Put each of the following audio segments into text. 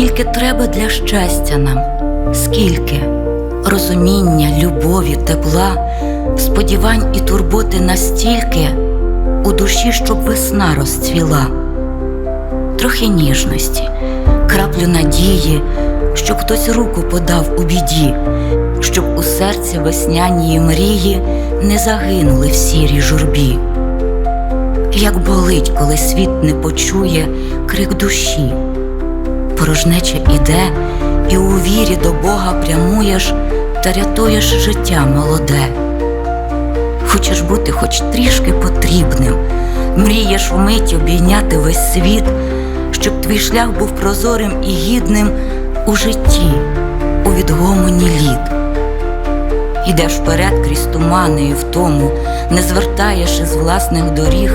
Скільки треба для щастя нам, скільки розуміння, любові, тепла, сподівань і турботи настільки у душі, щоб весна розцвіла, трохи ніжності, краплю надії, щоб хтось руку подав у біді, щоб у серці веснянії мрії не загинули в сірій журбі. Як болить, коли світ не почує крик душі, порожнеча іде, і у вірі до Бога прямуєш та рятуєш життя молоде. Хочеш бути хоч трішки потрібним, мрієш вмить обійняти весь світ, щоб твій шлях був прозорим і гідним у житті, у відгомоні літ. Ідеш вперед крізь тумани і втому, не звертаєш із власних доріг,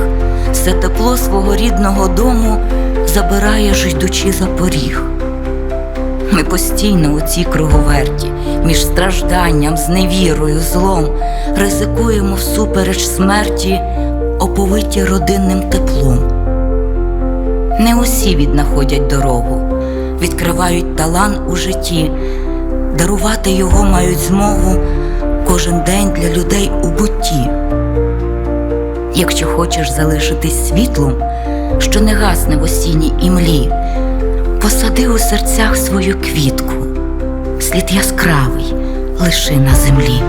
все тепло свого рідного дому забираєш, йдучи за поріг. Ми постійно у цій круговерті, між стражданням, зневірою, злом, ризикуємо всупереч смерті, оповиті родинним теплом. Не усі віднаходять дорогу, відкривають талант у житті, дарувати його мають змогу кожен день для людей у бутті. Якщо хочеш залишитись світлом, що не гасне в осінній імлі, посади у серцях свою квітку, слід яскравий лиши на землі.